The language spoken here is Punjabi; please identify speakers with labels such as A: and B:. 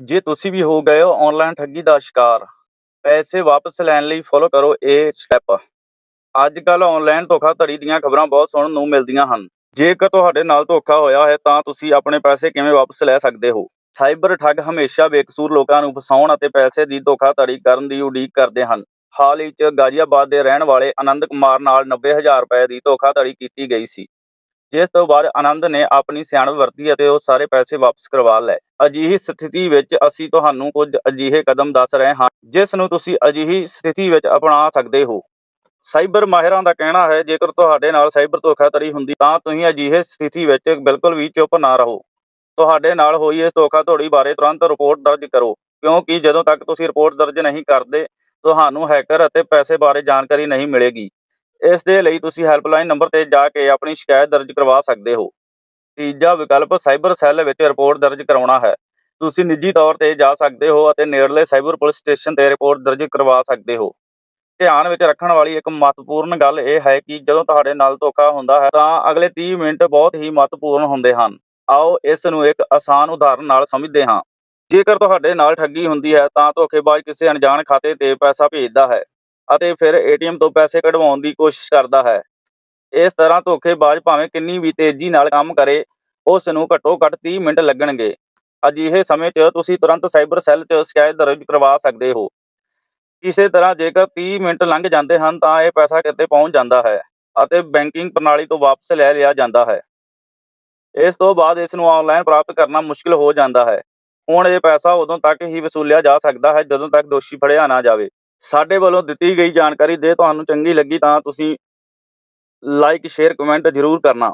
A: ਜੇ ਤੁਸੀਂ ਵੀ ਹੋ ਗਏ ਹੋ ਆਨਲਾਈਨ ਠੱਗੀ ਦਾ ਸ਼ਿਕਾਰ, ਪੈਸੇ ਵਾਪਸ ਲੈਣ ਲਈ ਫੋਲੋ ਕਰੋ ਇਹ ਸਟੈਪ ਅੱਜ ਕੱਲ ਆਨਲਾਈਨ ਧੋਖਾਧੜੀ ਦੀਆਂ ਖਬਰਾਂ ਬਹੁਤ ਸੁਣਨ ਨੂੰ ਮਿਲਦੀਆਂ ਹਨ। ਜੇਕਰ ਤੁਹਾਡੇ ਨਾਲ ਧੋਖਾ ਹੋਇਆ ਹੈ ਤਾਂ ਤੁਸੀਂ ਆਪਣੇ ਪੈਸੇ ਕਿਵੇਂ ਵਾਪਸ ਲੈ ਸਕਦੇ ਹੋ? ਸਾਈਬਰ ਠੱਗ ਹਮੇਸ਼ਾ ਬੇਕਸੂਰ ਲੋਕਾਂ ਨੂੰ ਫਸਾਉਣ ਅਤੇ ਪੈਸੇ ਦੀ ਧੋਖਾਧੜੀ ਕਰਨ ਦੀ ਉਡੀਕ ਕਰਦੇ ਹਨ। ਹਾਲ ਹੀ ਚ ਗਾਜ਼ੀਆਬਾਦ ਦੇ ਰਹਿਣ ਵਾਲੇ ਆਨੰਦ ਕੁਮਾਰ ਨਾਲ 90000 ਰੁਪਏ ਦੀ ਧੋਖਾਧੜੀ ਕੀਤੀ ਗਈ ਸੀ। ਜਿਸ ਤੋਂ ਬਾਅਦ ਆਨੰਦ ਨੇ ਆਪਣੀ ਸਿਆਣਪ ਵਰਤੀ ਅਤੇ ਉਹ ਸਾਰੇ ਪੈਸੇ ਵਾਪਸ ਕਰਵਾ ਲਏ। ਅਜਿਹੀ ਸਥਿਤੀ ਵਿੱਚ ਅਸੀਂ ਤੁਹਾਨੂੰ ਕੁਝ ਅਜਿਹੇ ਕਦਮ ਦੱਸ ਰਹੇ ਹਾਂ, ਜਿਸ ਨੂੰ ਤੁਸੀਂ ਅਜਿਹੀ ਸਥਿਤੀ ਵਿੱਚ ਅਪਣਾ ਸਕਦੇ ਹੋ। ਸਾਈਬਰ ਮਾਹਿਰਾਂ ਦਾ ਕਹਿਣਾ ਹੈ, ਜੇਕਰ ਤੁਹਾਡੇ ਨਾਲ ਸਾਈਬਰ ਧੋਖਾਧੜੀ ਹੁੰਦੀ, ਤਾਂ ਤੁਸੀਂ ਅਜਿਹੇ ਸਥਿਤੀ ਵਿੱਚ ਬਿਲਕੁਲ ਵੀ ਚੁੱਪ ਨਾ ਰਹੋ। ਤੁਹਾਡੇ ਨਾਲ ਹੋਈ ਇਸ ਧੋਖਾਧੜੀ ਬਾਰੇ ਤੁਰੰਤ ਰਿਪੋਰਟ ਦਰਜ ਕਰੋ, ਕਿਉਂਕਿ ਜਦੋਂ ਤੱਕ ਤੁਸੀਂ ਰਿਪੋਰਟ ਦਰਜ ਨਹੀਂ ਕਰਦੇ, ਤੁਹਾਨੂੰ ਹੈਕਰ ਅਤੇ ਪੈਸੇ ਬਾਰੇ ਜਾਣਕਾਰੀ ਨਹੀਂ ਮਿਲੇਗੀ। ਇਸ ਦੇ ਲਈ ਤੁਸੀਂ ਹੈਲਪਲਾਈਨ ਨੰਬਰ ਤੇ ਜਾ ਕੇ ਆਪਣੀ ਸ਼ਿਕਾਇਤ ਦਰਜ ਕਰਵਾ ਸਕਦੇ ਹੋ। ਤੀਜਾ ਵਿਕਲਪ ਸਾਈਬਰ ਸੈੱਲ ਵਿੱਚ ਰਿਪੋਰਟ ਦਰਜ ਕਰਾਉਣਾ ਹੈ। ਤੁਸੀਂ ਨਿੱਜੀ ਤੌਰ ਤੇ ਜਾ ਸਕਦੇ ਹੋ ਅਤੇ ਨੇੜਲੇ ਸਾਈਬਰ ਪੁਲਿਸ ਸਟੇਸ਼ਨ ਤੇ ਰਿਪੋਰਟ ਦਰਜ ਕਰਵਾ ਸਕਦੇ ਹੋ। ਧਿਆਨ ਵਿੱਚ ਰੱਖਣ ਵਾਲੀ ਇੱਕ ਮਹੱਤਵਪੂਰਨ ਗੱਲ ਇਹ ਹੈ ਕਿ ਜਦੋਂ ਤੁਹਾਡੇ ਨਾਲ ਧੋਖਾ ਹੁੰਦਾ ਹੈ ਤਾਂ ਅਗਲੇ 30 ਮਿੰਟ ਬਹੁਤ ਹੀ ਮਹੱਤਵਪੂਰਨ ਹੁੰਦੇ ਹਨ। ਆਓ ਇਸ ਨੂੰ ਇੱਕ ਆਸਾਨ ਉਦਾਹਰਨ ਨਾਲ ਸਮਝਦੇ ਹਾਂ। ਜੇਕਰ ਤੁਹਾਡੇ ਨਾਲ ਠੱਗੀ ਹੁੰਦੀ ਹੈ ਤਾਂ ਧੋਖੇਬਾਜ਼ ਕਿਸੇ ਅਣਜਾਣ ਖਾਤੇ ਤੇ ਪੈਸਾ ਭੇਜਦਾ ਹੈ। ਅਤੇ ਫਿਰ ਏਟੀਐਮ ਤੋਂ ਪੈਸੇ ਕਢਵਾਉਣ ਦੀ ਕੋਸ਼ਿਸ਼ ਕਰਦਾ ਹੈ। ਇਸ ਤਰ੍ਹਾਂ ਧੋਖੇਬਾਜ਼ ਭਾਵੇਂ ਕਿੰਨੀ ਵੀ ਤੇਜ਼ੀ ਨਾਲ ਕੰਮ ਕਰੇ, ਉਸ ਨੂੰ ਘੱਟੋ ਘੱਟ 30 ਮਿੰਟ ਲੱਗਣਗੇ। ਅਜਿਹੇ ਸਮੇਂ 'ਚ ਤੁਸੀਂ ਤੁਰੰਤ ਸਾਈਬਰ ਸੈੱਲ 'ਚ ਸ਼ਿਕਾਇਤ ਦਰਜ ਕਰਵਾ ਸਕਦੇ ਹੋ। ਕਿਸੇ ਤਰ੍ਹਾਂ ਜੇਕਰ 30 ਮਿੰਟ ਲੰਘ ਜਾਂਦੇ ਹਨ ਤਾਂ ਇਹ ਪੈਸਾ ਕਿਤੇ ਪਹੁੰਚ ਜਾਂਦਾ ਹੈ ਅਤੇ ਬੈਂਕਿੰਗ ਪ੍ਰਣਾਲੀ ਤੋਂ ਵਾਪਸ ਲੈ ਲਿਆ ਜਾਂਦਾ ਹੈ। ਇਸ ਤੋਂ ਬਾਅਦ ਇਸ ਨੂੰ ਆਨਲਾਈਨ ਪ੍ਰਾਪਤ ਕਰਨਾ ਮੁਸ਼ਕਿਲ ਹੋ ਜਾਂਦਾ ਹੈ। ਹੁਣ ਇਹ ਪੈਸਾ ਉਦੋਂ ਤੱਕ ਹੀ ਵਸੂਲਿਆ ਜਾ ਸਕਦਾ ਹੈ ਜਦੋਂ ਤੱਕ ਦੋਸ਼ੀ ਫੜਿਆ ਨਾ ਜਾਵੇ। ਸਾਡੇ ਵੱਲੋਂ ਦਿੱਤੀ ਗਈ ਜਾਣਕਾਰੀ ਜੇ ਤੁਹਾਨੂੰ ਚੰਗੀ ਲੱਗੀ ਤਾਂ ਤੁਸੀਂ ਲਾਈਕ ਸ਼ੇਅਰ ਕਮੈਂਟ ਜ਼ਰੂਰ ਕਰਨਾ।